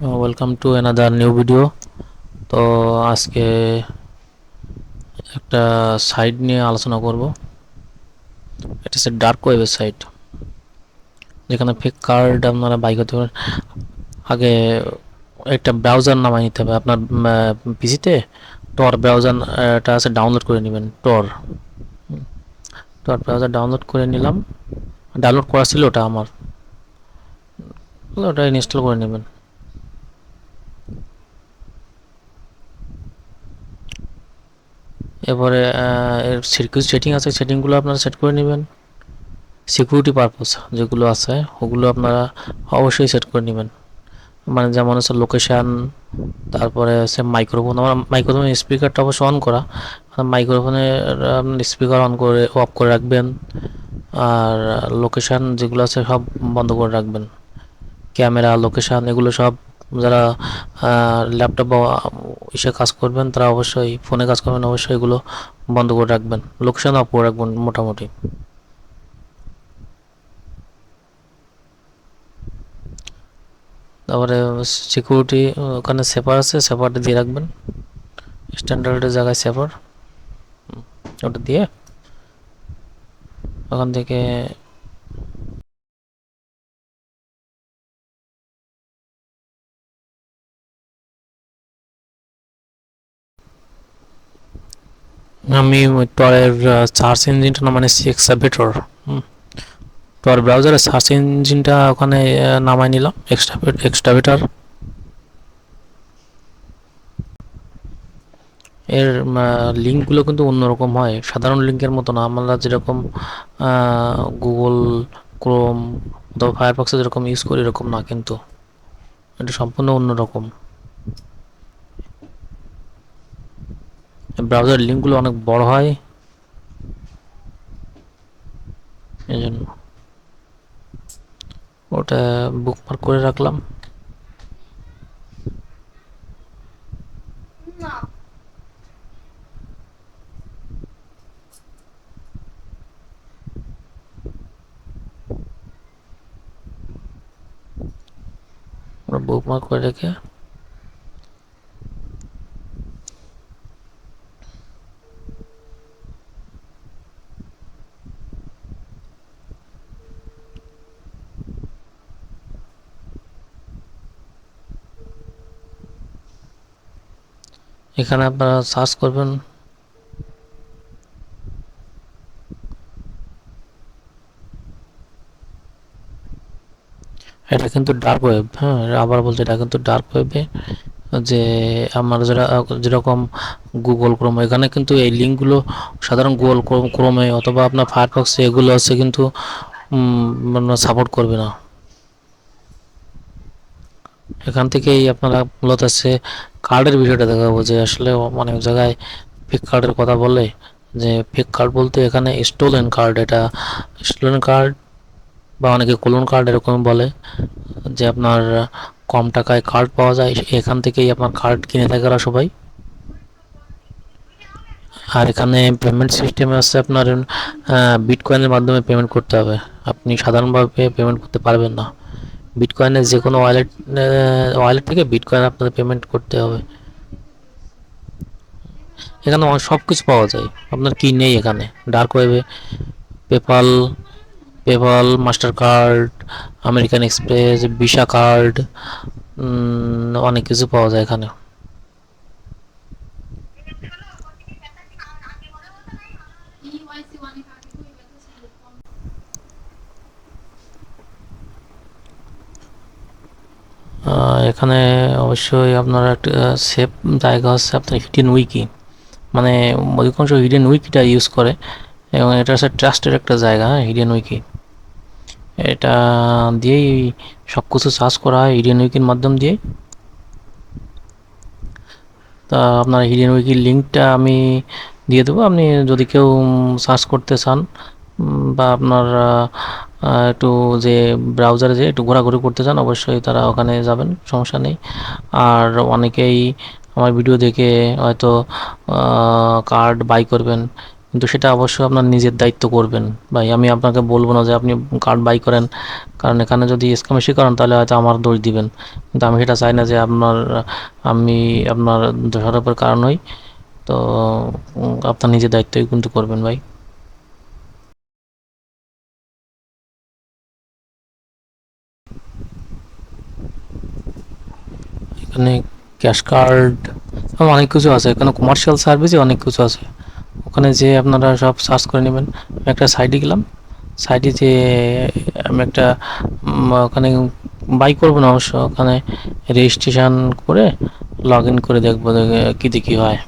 Welcome to another new video তো আজকে একটা সাইট নিয়ে আলোচনা করব। এটা হচ্ছে ডার্ক ওয়েবের সাইট যেখানে ফেক কার্ড আপনারা বাই করতে পারেন। আগে একটা ব্রাউজার নামায় নিতে হবে। আপনার পিসিতে টর ব্রাউজার এটা আছে ডাউনলোড করে নেবেন টর টর ব্রাউজার ডাউনলোড করে নিলাম। ডাউনলোড করা ছিল ওটা আমার। ওটা ইনস্টল করে নেবেন। এরপরে এর সিকিউরিটি সেটিং আছে সেটিংগুলো আপনারা সেট করে নেবেন। সিকিউরিটি পারপোজ যেগুলো আছে, ওগুলো আপনারা অবশ্যই সেট করে নেবেন। মানে যেমন হচ্ছে লোকেশান তারপরে হচ্ছে মাইক্রোফোন আমার মাইক্রোফোনের স্পিকারটা অবশ্য অন করা। মাইক্রোফোনের স্পিকার অন করে অফ করে রাখবেন। আর লোকেশান যেগুলো আছে সব বন্ধ করে রাখবেন। ক্যামেরা লোকেশান এগুলো সব যারা ল্যাপটপ বা ইসে কাজ করবেন, তারা অবশ্যই ফোনে কাজ করবেন, অবশ্যই এগুলো বন্ধ করে রাখবেন। লোকেশান অফ করে রাখবেন মোটামুটি। তারপরে সিকিউরিটি ওখানে সেপার আছে সেপারটা দিয়ে রাখবেন। স্ট্যান্ডার্ডের জায়গায় সেপার ওটা দিয়ে। ওখান থেকে আমি টরের সার্চ ইঞ্জিনটা নামাইছি এক্সাভেটর টর ব্রাউজারের সার্চ ইঞ্জিনটা ওখানে নামাই নিলাম এক্সট্রা এক্সট্রা এক্সট্রাভেটার এর লিঙ্কগুলো কিন্তু অন্যরকম হয়, সাধারণ লিঙ্কের মতো না। আমরা যেরকম গুগল ক্রোম অথবা ফায়ারবক্সে যেরকম ইউজ করি, এরকম না কিন্তু। এটা সম্পূর্ণ অন্যরকম। ব্রাউজার লিঙ্কগুলো অনেক বড় হয়। এই জন্য ওটা বুকমার্ক করে রাখলাম। বুকমার্ক করে রেখে এখানে আপনারা সার্চ করবেন। এটা কিন্তু ডার্ক ওয়েব হ্যাঁ আবার বলছি, এটা কিন্তু ডার্ক ওয়েবে যে আমার যারা, যেরকম গুগল ক্রোম এখানে কিন্তু এই লিঙ্কগুলো সাধারণ গুগল ক্রোমে অথবা আপনার ফায়ারফক্সে এগুলো আছে কিন্তু সাপোর্ট করবে না। এখান থেকেই আপনারা মূলত আছে কার্ডের বিষয়টা দেখাবো যে আসলে অনেক জায়গায় ফেক কার্ডের কথা বলে যে ফেক কার্ড বলতে এখানে স্টোলেন কার্ড এটা স্টোলেন কার্ড বা অনেকে কোলন কার্ড এরকম বলে যে আপনার কম টাকায় কার্ড পাওয়া যায়, এখান থেকেই আপনার কার্ড কিনে থাকে ওরা সবাই। আর এখানে পেমেন্ট সিস্টেমে আছে আপনার বিটকয়েনের মাধ্যমে পেমেন্ট করতে হবে। আপনি সাধারণভাবে পেমেন্ট করতে পারবেন না। বিটকয়েনের যে কোনো ওয়ালেট ওয়ালেট থেকে বিটকয়েন আপনাদের পেমেন্ট করতে হবে। এখানে সব কিছু পাওয়া যায়। আপনার কি নেই এখানে? ডার্ক ওয়েবে PayPal PayPal Mastercard American Express Visa card অনেক কিছু পাওয়া যায় এখানে এখানে অবশ্যই আপনার একটা সেফ জায়গা হচ্ছে আপনার হিডেন উইকি মানে অধিকাংশ হিডেন উইকিটা ইউজ করে, এবং এটা হচ্ছে ট্রাস্টের একটা জায়গা হ্যাঁ হিডেন উইকি এটা দিয়েই সব কিছু সার্চ করা হয় হিডেন উইকির মাধ্যম দিয়ে তা আপনার হিডেন উইকির লিঙ্কটা আমি দিয়ে দেবো। আপনি যদি কেউ সার্চ করতে চান বা আপনার একটু যে ব্রাউজারে যে একটু ঘোরাঘুরি করতে চান, অবশ্যই তারা ওখানে যাবেন, সমস্যা নেই। আর অনেকেই আমার ভিডিও দেখে হয়তো কার্ড বাই করবেন, কিন্তু সেটা অবশ্যই আপনার নিজের দায়িত্ব করবেন। ভাই, আমি আপনাকে বলব না যে আপনি কার্ড বাই করেন, কারণ এখানে যদি স্ক্যাম বেশি করেন, তাহলে হয়তো আমার দোষ দিবেন। কিন্তু আমি সেটা চাই না যে আপনার, আমি আপনার দোষারোপের কারণ হই, তো আপনার নিজের দায়িত্বই কিন্তু করবেন ভাই। এখানে ক্যাশ কার্ড অনেক কিছু আছে। এখানে কমার্শিয়াল সার্ভিসে অনেক কিছু আছে। ওখানে যে আপনারা সব সার্চ করে নেবেন। আমি একটা সাইডে গেলাম। সাইডে যে আমি একটা ওখানে বাই করব না অবশ্য। ওখানে রেজিস্ট্রেশন করে লগ ইন করে দেখব কী দেখি হয়।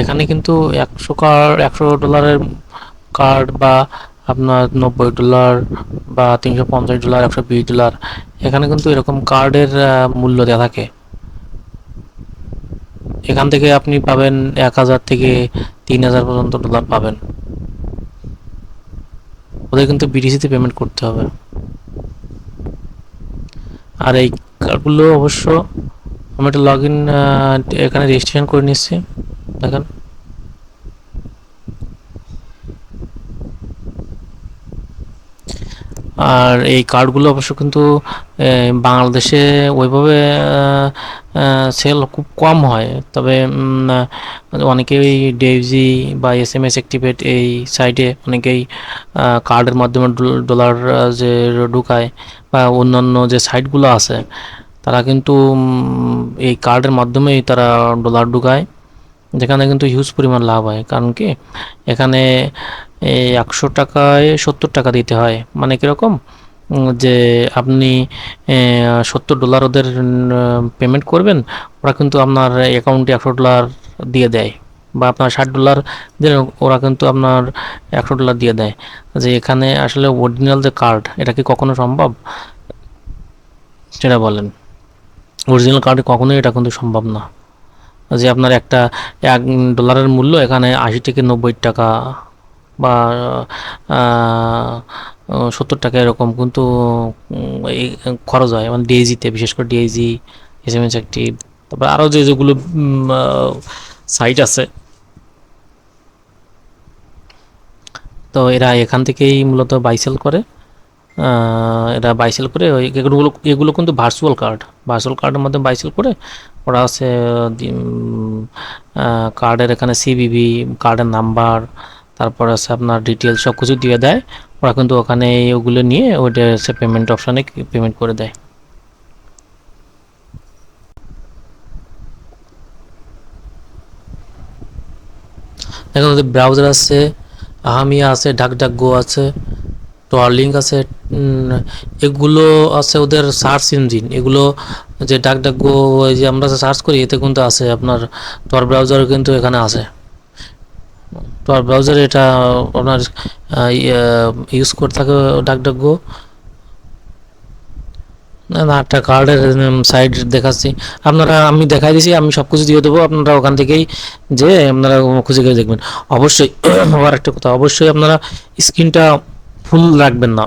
এখানে কিন্তু একশো কার্ড একশো ডলারের কার্ড বা আপনার নব্বই ডলার বা তিনশো পঞ্চাশ ডলার একশো বিশ ডলার এখানে কিন্তু এরকম কার্ডের মূল্য দেওয়া থাকে। এখান থেকে আপনি পাবেন এক হাজার থেকে তিন হাজার পর্যন্ত ডলার পাবেন। ওদের কিন্তু বিডিসিতে পেমেন্ট করতে হবে। আর এই কার্ডগুলো অবশ্য আমি একটা লগ ইন এখানে রেজিস্ট্রেশন করে নিচ্ছি। দেখেন। আর এই কার্ডগুলো অবশ্য কিন্তু বাংলাদেশে ওইভাবে সেল খুব কম হয়। তবে অনেকেই ডেভজি বা এস এম এস অ্যাক্টিভেট এই সাইটে অনেকেই কার্ডের মাধ্যমে ডলার যে ঢুকায় বা অন্যান্য যে সাইটগুলো আছে, তারা কিন্তু এই কার্ডের মাধ্যমেই তারা ডলার ঢুকায়। যেখানে কিন্তু হিউজ পরিমাণ লাভ হয়। কারণ কি? এখানে একশো টাকায় সত্তর টাকা দিতে হয়। মানে কীরকম? যে আপনি সত্তর ডলার ওদের পেমেন্ট করবেন, ওরা কিন্তু আপনার অ্যাকাউন্টে একশো ডলার দিয়ে দেয়। বা আপনার ষাট ডলার দিলে ওরা কিন্তু আপনার একশো ডলার দিয়ে দেয়। যে এখানে আসলে অরিজিনাল যে কার্ড এটা কি কখনো সম্ভব? সেটা বলেন। অরিজিনাল কার্ডে কখনোই এটা কিন্তু সম্ভব না। যে আপনার একটা এক ডলারের মূল্য এখানে আশি থেকে নব্বই টাকা বা সত্তর টাকা এরকম কিন্তু এই খরচ হয়। মানে ডিএজিতে বিশেষ করে DAG S M S active তারপর আরও যে যেগুলো সাইট আছে। তো এরা এখান থেকেই মূলত বাইসেল করে। এরা বাইসেল করে ওই এগুলো এগুলো কিন্তু ভার্চুয়াল কার্ড ভার্চুয়াল কার্ডের মধ্যে বাইসেল করে ওরা হচ্ছে কার্ডের এখানে সিবিবি কার্ডের নাম্বার তারপর আছে আপনার ডিটেলস সব কিছু দিয়ে দেয়। ওরা কিন্তু ওখানে ওগুলো নিয়ে ওইটা হচ্ছে পেমেন্ট অপশানে পেমেন্ট করে দেয়। ওদের ব্রাউজার আছে, আহামিয়া আছে ডাক ডাক গো আছে। টর্লিং আছে এগুলো আছে ওদের সার্চ ইঞ্জিন এগুলো যে ডাক ডাক গো যে আমরা সার্চ করি, এতে কিন্তু আছে আপনার টর ব্রাউজার কিন্তু এখানে আছে। টর ব্রাউজার এটা আপনার ইউজ করে থাকে ডাক ডাক গো না না, একটা কার্ডের সাইড দেখাচ্ছি। আপনারা, আমি দেখাই দিছি, আমি সব কিছু দিয়ে দেবো, আপনারা ওখান থেকেই যে আপনারা খুঁজে খুঁজে দেখবেন। অবশ্যই, আবার একটা কথা, অবশ্যই আপনারা স্ক্রিনটা ফুল রাখবেন না।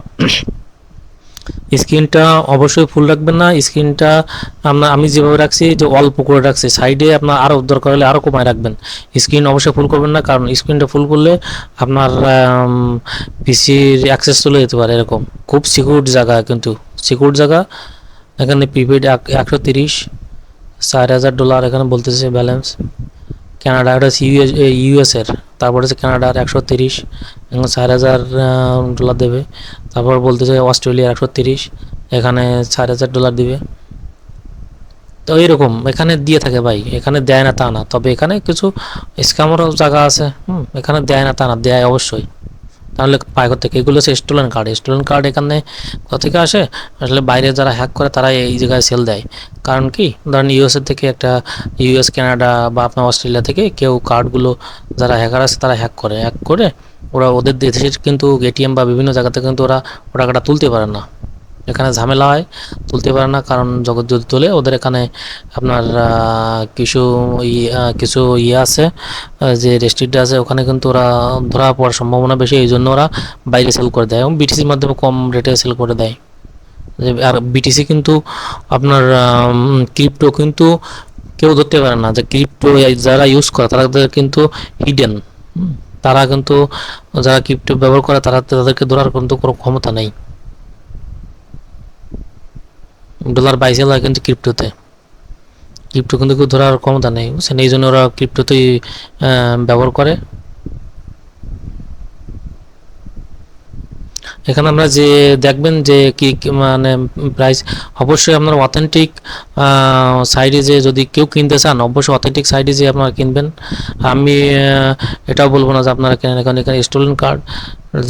স্ক্রিনটা অবশ্যই ফুল রাখবেন না। স্ক্রিনটা আপনার আমি যেভাবে রাখছি যে অল্প করে রাখছি। সাইডে আপনার আরও দরকার হলে আরও কমায় রাখবেন। স্ক্রিন অবশ্যই ফুল করবেন না, কারণ স্ক্রিনটা ফুল করলে আপনার পিসির অ্যাক্সেস চলে যেতে পারে এরকম। খুব সিকিউর জায়গা কিন্তু। সিকিউর জায়গা। এখানে প্রিপেড একশো তিরিশ, চার হাজার ডলার এখানে বলতেছে ব্যালেন্স কানাডা হচ্ছে ইউএস ইউএসের তারপর হচ্ছে কানাডার একশো তিরিশ চার হাজার ডলার দেবে। তারপর বলতেছে অস্ট্রেলিয়ার একশো তিরিশ, এখানে চার হাজার ডলার দিবে। তো এইরকম, এখানে দিয়ে থাকে ভাই, এখানে দেয় না তা না। তবে এখানে কিছু স্ক্যামেরও জায়গা আছে, হুম, এখানে দেয় না তা না, দেয় অবশ্যই। তাহলে পায় থেকে এগুলো হচ্ছে স্টুডেন্ট কার্ড স্টুডেন্ট কার্ড এখানে কোথা থেকে আসে? আসলে বাইরে যারা হ্যাক করে তারা এই জায়গায় সেল দেয়। কারণ কি? ধরেন ইউএসএ থেকে একটা ইউএস কানাডা বা আপনার অস্ট্রেলিয়া থেকে কেউ কার্ডগুলো যারা হ্যাকার আছে তারা হ্যাক করে। হ্যাক করে ওরা ওদের দেশের কিন্তু এটিএম বা বিভিন্ন জায়গাতে কিন্তু ওরা টাকাটা তুলতে পারে না। এখানে ঝামেলা হয়, তুলতে পারে না কারণ জগৎ যদি তোলে, ওদের এখানে আপনার কিছু কিছু ইয়ে আছে যে রেস্ট্রিক্ট আছে, ওখানে কিন্তু ওরা ধরা পড়ার সম্ভাবনা বেশি, এই জন্য ওরা বাইরে সেল করে দেয় এবং বিটিসির মাধ্যমে কম রেটে সেল করে দেয়। আর বিটিসি কিন্তু আপনার ক্রিপ্টো কিন্তু কেউ ধরতে পারে না, যে ক্রিপ্টো যারা ইউজ করে, তারা কিন্তু হিডেন তারা কিন্তু যারা ক্রিপ্টো ব্যবহার করে, তারা তাদেরকে ধরার কিন্তু কোনো ক্ষমতা নেই। ডলার বাইশে লাগে কিন্তু ক্রিপ্টোতে ক্রিপ্টো কিন্তু কেউ ধরার ক্ষমতা নেই, বুঝছেন? এই জন্য ওরা ক্রিপ্টোতেই ব্যবহার করে। এখানে আমরা যে দেখবেন যে কি মানে প্রাইস অবশ্যই আপনার অথেন্টিক সাইডে যে যদি কেউ কিনতে চান, অবশ্যই অথেন্টিক সাইডে যে আপনারা কিনবেন। আমি এটাও বলব না যে আপনারা কেনেন, এখানে এখানে স্টোলেন কার্ড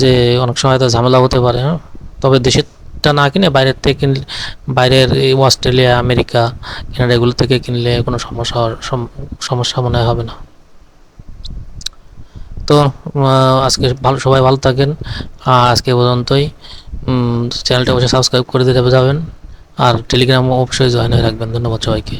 যে অনেক সময় তো ঝামেলা হতে পারে হ্যাঁ? তবে দেশেরটা না কিনে বাইরের থেকে কিনলে বাইরের এই অস্ট্রেলিয়া, আমেরিকা, কানাডা, এগুলো থেকে কিনলে কোনো সমস্যা সমস্যা মনে হবে না। তো আজকে ভালো, সবাই ভালো থাকেন। আর আজকে পর্যন্তই। চ্যানেলটা অবশ্যই সাবস্ক্রাইব করে দিতে যাবেন। আর টেলিগ্রাম অবশ্যই জয়েন হয়ে রাখবেন। ধন্যবাদ সবাইকে।